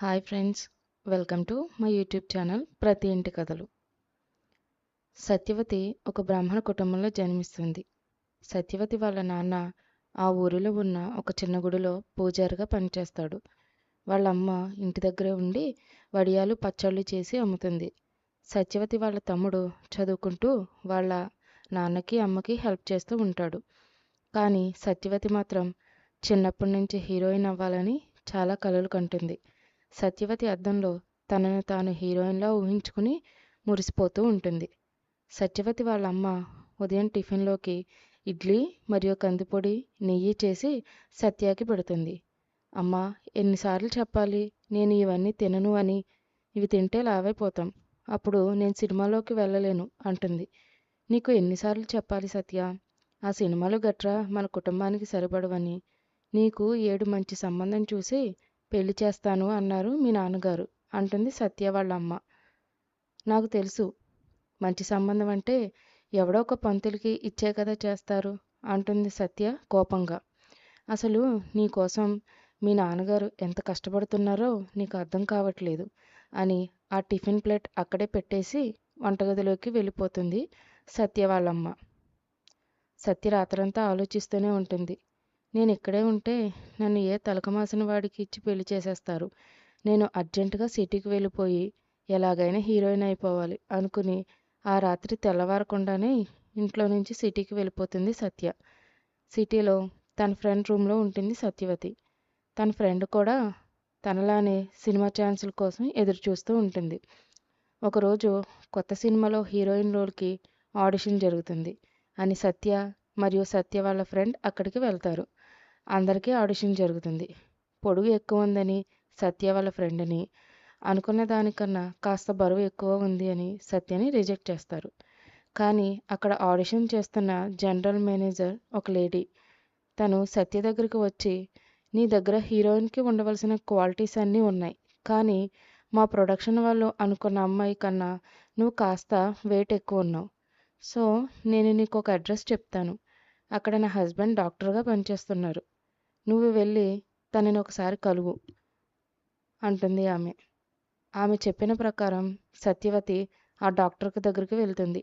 Hi friends welcome to my YouTube channel ప్రతి ఇంటి కథలు. సత్యవతి ఒక బ్రాహ్మణ కుటుంబంలో జన్మిస్తుంది. సత్యవతి వాళ్ళ నాన్న ఆ ఊరిలో ఉన్న ఒక చిన్న గుడిలో పూజారిగా పనిచేస్తాడు. వాళ్ళ అమ్మ ఇంటి దగ్గరే ఉండి వడియాలు పచ్చళ్ళు చేసి అమ్ముతుంది. సత్యవతి వాళ్ళ తమ్ముడు చదువుకుంటూ వాళ్ళ నాన్నకి అమ్మకి హెల్ప్ చేస్తూ ఉంటాడు. కానీ సత్యవతి మాత్రం చిన్నప్పటి నుంచి హీరోయిన్ అవ్వాలని చాలా కలలు కంటుంది. సత్యవతి అద్దంలో తనను తాను హీరోయిన్లా ఊహించుకుని మురిసిపోతూ ఉంటుంది. సత్యవతి వాళ్ళ అమ్మ ఉదయం టిఫిన్లోకి ఇడ్లీ మరియు కందిపొడి నెయ్యి చేసి సత్యాకి పెడుతుంది. అమ్మా ఎన్నిసార్లు చెప్పాలి? నేను ఇవన్నీ తినను అని ఇవి తింటే లావైపోతాం. అప్పుడు నేను సినిమాలోకి వెళ్ళలేను అంటుంది. నీకు ఎన్నిసార్లు చెప్పాలి సత్య? ఆ సినిమాలు గట్రా మన కుటుంబానికి సరిపడవని. నీకు ఏడు మంచి సంబంధం చూసి పెళ్ళి చేస్తాను అన్నారు మీ నాన్నగారు. అంటుంది సత్య వాళ్ళ అమ్మ నాకు తెలుసు. మంచి సంబంధం అంటే ఎవడో ఒక పంతులకి ఇచ్చే కదా చేస్తారు అంటుంది సత్య కోపంగా. అసలు నీ కోసం మీ నాన్నగారు ఎంత కష్టపడుతున్నారో నీకు అర్థం కావట్లేదు అని ఆ టిఫిన్ ప్లేట్ అక్కడే పెట్టేసి వంటగదిలోకి వెళ్ళిపోతుంది సత్య వాళ్ళమ్మ. సత్య రాత్రంతా ఆలోచిస్తూనే ఉంటుంది. నేను ఇక్కడే ఉంటే నన్ను ఏ తలకమాసిన వాడికి ఇచ్చి పెళ్ళి చేసేస్తారు? నేను అర్జెంటుగా సిటీకి వెళ్ళిపోయి ఎలాగైనా హీరోయిన్ అయిపోవాలి అనుకుని ఆ రాత్రి తెల్లవారకుండానే ఇంట్లో నుంచి సిటీకి వెళ్ళిపోతుంది సత్య. సిటీలో తన ఫ్రెండ్ రూమ్లో ఉంటుంది సత్యవతి. తన ఫ్రెండ్ కూడా తనలానే సినిమా ఛాన్సుల కోసం ఎదురు చూస్తూ ఉంటుంది. ఒకరోజు కొత్త సినిమాలో హీరోయిన్ రోల్కి ఆడిషన్ జరుగుతుంది. అని సత్య మరియు సత్య వాళ్ళ ఫ్రెండ్ అక్కడికి వెళ్తారు. అందరికీ ఆడిషన్ జరుగుతుంది. పొడుగు ఎక్కువ ఉందని సత్య వాళ్ళ ఫ్రెండ్ని అనుకున్న దానికన్నా కాస్త బరువు ఎక్కువ ఉంది అని సత్యని రిజెక్ట్ చేస్తారు. కానీ అక్కడ ఆడిషన్ చేస్తున్న జనరల్ మేనేజర్ ఒక లేడీ. తను సత్య దగ్గరికి వచ్చి నీ దగ్గర హీరోయిన్కి ఉండవలసిన క్వాలిటీస్ అన్నీ ఉన్నాయి. కానీ మా ప్రొడక్షన్ వాళ్ళు అనుకున్న అమ్మాయి కన్నా నువ్వు కాస్త వెయిట్ ఎక్కువ ఉన్నావు. సో నేను నీకు ఒక అడ్రస్ చెప్తాను. అక్కడ నా హస్బెండ్ డాక్టర్గా పనిచేస్తున్నారు. నువ్వు వెళ్ళి తనని ఒకసారి కలువు అంటుంది ఆమె. ఆమె చెప్పిన ప్రకారం సత్యవతి ఆ డాక్టర్కి దగ్గరికి వెళ్తుంది.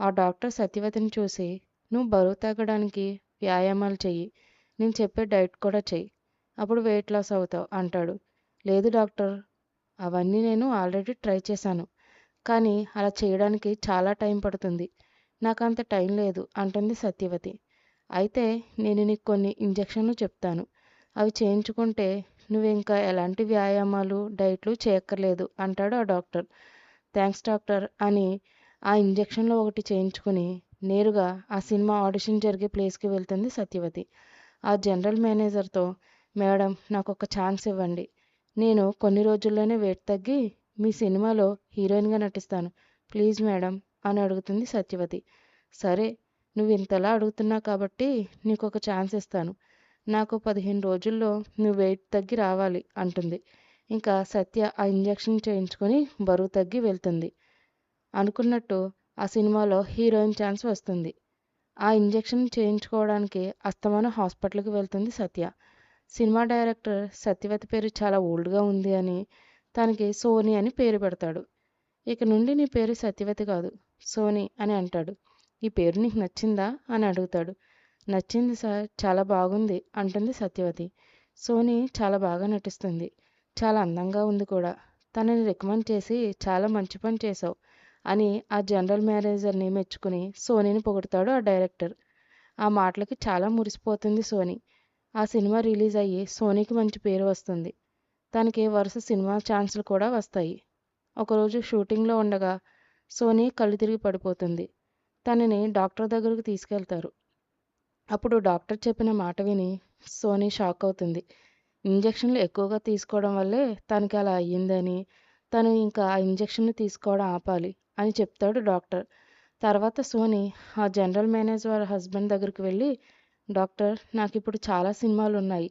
ఆ డాక్టర్ సత్యవతిని చూసి నువ్వు బరువు తగ్గడానికి వ్యాయామాలు చెయ్యి. నేను చెప్పే డైట్ కూడా చెయ్యి. అప్పుడు వెయిట్ లాస్ అవుతావు అంటాడు. లేదు డాక్టర్ అవన్నీ నేను ఆల్రెడీ ట్రై చేశాను. కానీ అలా చేయడానికి చాలా టైం పడుతుంది. నాకు అంత టైం లేదు అంటుంది సత్యవతి. అయితే నేను నీకు కొన్ని ఇంజక్షన్లు చెప్తాను. అవి చేయించుకుంటే నువ్వు ఇంకా ఎలాంటి వ్యాయామాలు డైట్లు చేయక్కర్లేదు అంటాడు ఆ డాక్టర్. థ్యాంక్స్ డాక్టర్ అని ఆ ఇంజక్షన్లో ఒకటి చేయించుకుని నేరుగా ఆ సినిమా ఆడిషన్ జరిగే ప్లేస్కి వెళ్తుంది సత్యవతి. ఆ జనరల్ మేనేజర్తో మేడం నాకు ఒక ఛాన్స్ ఇవ్వండి. నేను కొన్ని రోజుల్లోనే వెయిట్ తగ్గి మీ సినిమాలో హీరోయిన్గా నటిస్తాను. ప్లీజ్ మేడం అని అడుగుతుంది సత్యవతి. సరే నువ్వు ఇంతలా అడుగుతున్నావు కాబట్టి నీకు ఒక ఛాన్స్ ఇస్తాను. నాకు పదిహేను రోజుల్లో నువ్వు వెయిట్ తగ్గి రావాలి అంటుంది. ఇంకా సత్య ఆ ఇంజక్షన్ చేయించుకొని బరువు తగ్గి వెళ్తుంది. అనుకున్నట్టు ఆ సినిమాలో హీరోయిన్ ఛాన్స్ వస్తుంది. ఆ ఇంజక్షన్ చేయించుకోవడానికి అస్తమానం హాస్పిటల్కి వెళ్తుంది సత్య. సినిమా డైరెక్టర్ సత్యవతి పేరు చాలా ఓల్డ్గా ఉంది అని తనకి సోనీ అని పేరు పెడతాడు. ఇక నుండి నీ పేరు సత్యవతి కాదు సోనీ అని అంటాడు. ఈ పేరు నీకు నచ్చిందా? అని అడుగుతాడు. నచ్చింది సార్ చాలా బాగుంది అంటుంది సత్యవతి. సోనీ చాలా బాగా నటిస్తుంది. చాలా అందంగా ఉంది కూడా. తనని రికమెండ్ చేసి చాలా మంచి పని చేసావు అని ఆ జనరల్ మేనేజర్ని మెచ్చుకుని సోనీని పొగుడతాడు ఆ డైరెక్టర్. ఆ మాటలకి చాలా మురిసిపోతుంది సోనీ. ఆ సినిమా రిలీజ్ అయ్యి సోనీకి మంచి పేరు వస్తుంది. తనకి వరుస సినిమా ఛాన్సులు కూడా వస్తాయి. ఒకరోజు షూటింగ్లో ఉండగా సోనీ కళ్ళు తిరిగి పడిపోతుంది. తనని డాక్టర్ దగ్గరకు తీసుకెళ్తారు. అప్పుడు డాక్టర్ చెప్పిన మాట విని సోనీ షాక్ అవుతుంది. ఇంజక్షన్లు ఎక్కువగా తీసుకోవడం వల్లే తనకి అలా అయ్యిందని తను ఇంకా ఆ ఇంజక్షన్లు తీసుకోవడం ఆపాలి అని చెప్తాడు డాక్టర్. తర్వాత సోనీ ఆ జనరల్ మేనేజర్ వాళ్ళ హస్బెండ్ దగ్గరికి వెళ్ళి డాక్టర్ నాకు ఇప్పుడు చాలా సినిమాలు ఉన్నాయి.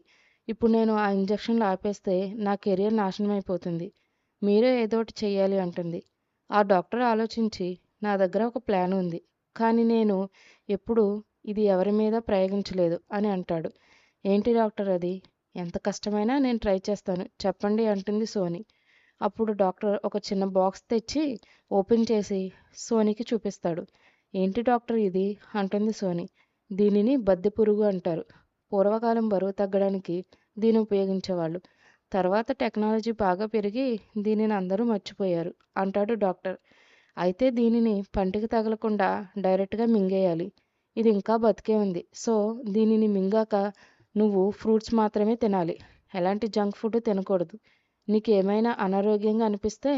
ఇప్పుడు నేను ఆ ఇంజక్షన్లు ఆపేస్తే నా కెరియర్ నాశనం అయిపోతుంది. మీరే ఏదో ఒకటి చేయాలి అంటుంది. ఆ డాక్టర్ ఆలోచించి నా దగ్గర ఒక ప్లాన్ ఉంది. కానీ నేను ఎప్పుడు ఇది ఎవరి మీద ప్రయోగించలేదు అని అంటాడు. ఏంటి డాక్టర్ అది? ఎంత కష్టమైనా నేను ట్రై చేస్తాను. చెప్పండి అంటుంది సోని. అప్పుడు డాక్టర్ ఒక చిన్న బాక్స్ తెచ్చి ఓపెన్ చేసి సోనీకి చూపిస్తాడు. ఏంటి డాక్టర్ ఇది? అంటుంది సోని. దీనిని బద్దె పురుగు అంటారు. పూర్వకాలం బరువు తగ్గడానికి దీన్ని ఉపయోగించేవాళ్ళు. తర్వాత టెక్నాలజీ బాగా పెరిగి దీనిని అందరూ మర్చిపోయారు అంటాడు డాక్టర్. అయితే దీనిని పంటికి తగలకుండా డైరెక్ట్గా మింగేయాలి. ఇది ఇంకా బతికే ఉంది. సో దీనిని మింగాక నువ్వు ఫ్రూట్స్ మాత్రమే తినాలి. ఎలాంటి జంక్ ఫుడ్ తినకూడదు. నీకు ఏమైనా అనారోగ్యంగా అనిపిస్తే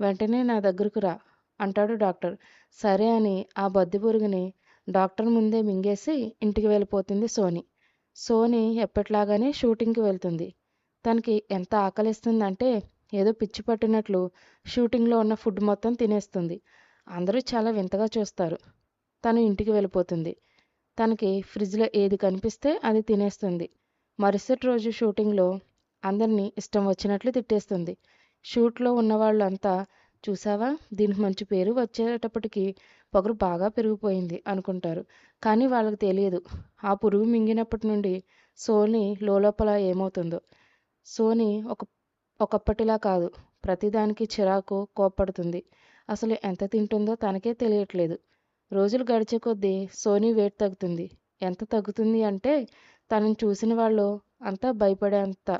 వెంటనే నా దగ్గరకు రా అంటాడు డాక్టర్. సరే అని ఆ బద్ది పురుగుని డాక్టర్ ముందే మింగేసి ఇంటికి వెళ్ళిపోతుంది సోని. సోని ఎప్పటిలాగానే షూటింగ్కి వెళ్తుంది. తనకి ఎంత ఆకలిస్తుందంటే ఏదో పిచ్చి పట్టినట్లు షూటింగ్లో ఉన్న ఫుడ్ మొత్తం తినేస్తుంది. అందరూ చాలా వింతగా చూస్తారు. తను ఇంటికి వెళ్ళిపోతుంది. తనకి ఫ్రిడ్జ్లో ఏది కనిపిస్తే అది తినేస్తుంది. మరుసటి రోజు షూటింగ్లో అందరినీ ఇష్టం వచ్చినట్లు తిట్టేస్తుంది. షూట్లో ఉన్న వాళ్ళంతా చూసావా? దీనికి మంచి పేరు వచ్చేటప్పటికి పొగరు బాగా పెరిగిపోయింది అనుకుంటారు. కానీ వాళ్ళకి తెలియదు. ఆ పురుగు మింగినప్పటి నుండి సోని లోపల ఏమవుతుందో. సోని ఒక ఒకప్పటిలా కాదు. ప్రతిదానికి చిరాకు కోప్పడుతుంది. అసలు ఎంత తింటుందో తనకే తెలియట్లేదు. రోజులు గడిచే కొద్దీ సోనీ వెయిట్ తగ్గుతుంది. ఎంత తగ్గుతుంది అంటే తనని చూసిన వాళ్ళు అంతా భయపడేంత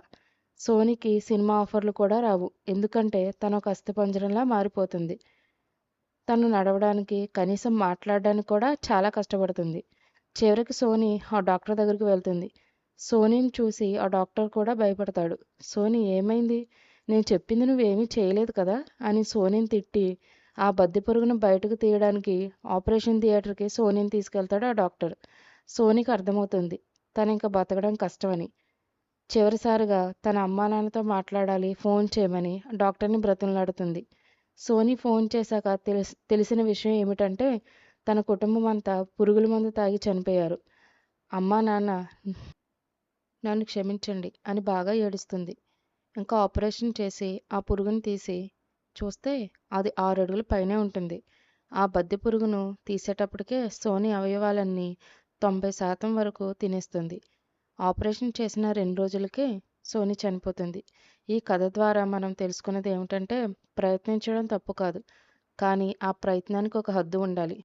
సోనీకి సినిమా ఆఫర్లు కూడా రావు. ఎందుకంటే తను ఒక అస్థిపంజరంలా మారిపోతుంది. తను నడవడానికి కనీసం మాట్లాడడానికి కూడా చాలా కష్టపడుతుంది. చివరికి సోనీ ఆ డాక్టర్ దగ్గరికి వెళ్తుంది. సోనీని చూసి ఆ డాక్టర్ కూడా భయపడతాడు. సోనీ ఏమైంది? నేను చెప్పింది నువ్వేమీ చేయలేదు కదా? అని సోనీని తిట్టి ఆ బద్దె పురుగును బయటకు తీయడానికి ఆపరేషన్ థియేటర్కి సోనీని తీసుకెళ్తాడు ఆ డాక్టర్. సోనీకి అర్థమవుతుంది. తను ఇంకా బతకడం కష్టమని. చివరిసారిగా తన అమ్మా నాన్నతో మాట్లాడాలి ఫోన్ చేయమని డాక్టర్ని బ్రతిమలాడుతుంది. సోనీ ఫోన్ చేశాక తెలిసి తెలిసిన విషయం ఏమిటంటే తన కుటుంబం అంతా పురుగుల మందు తాగి చనిపోయారు. అమ్మా నాన్న నన్ను క్షమించండి అని బాగా ఏడుస్తుంది. ఇంకా ఆపరేషన్ చేసి ఆ పురుగుని తీసి చూస్తే అది ఆరు అడుగుల పైనే ఉంటుంది. ఆ బద్దె పురుగును తీసేటప్పటికే సోని అవయవాలన్నీ తొంభై శాతం వరకు తినేస్తుంది. ఆపరేషన్ చేసిన రెండు రోజులకే సోని చనిపోతుంది. ఈ కథ ద్వారా మనం తెలుసుకున్నది ఏమిటంటే ప్రయత్నించడం తప్పు కాదు. కానీ ఆ ప్రయత్నానికి ఒక హద్దు ఉండాలి.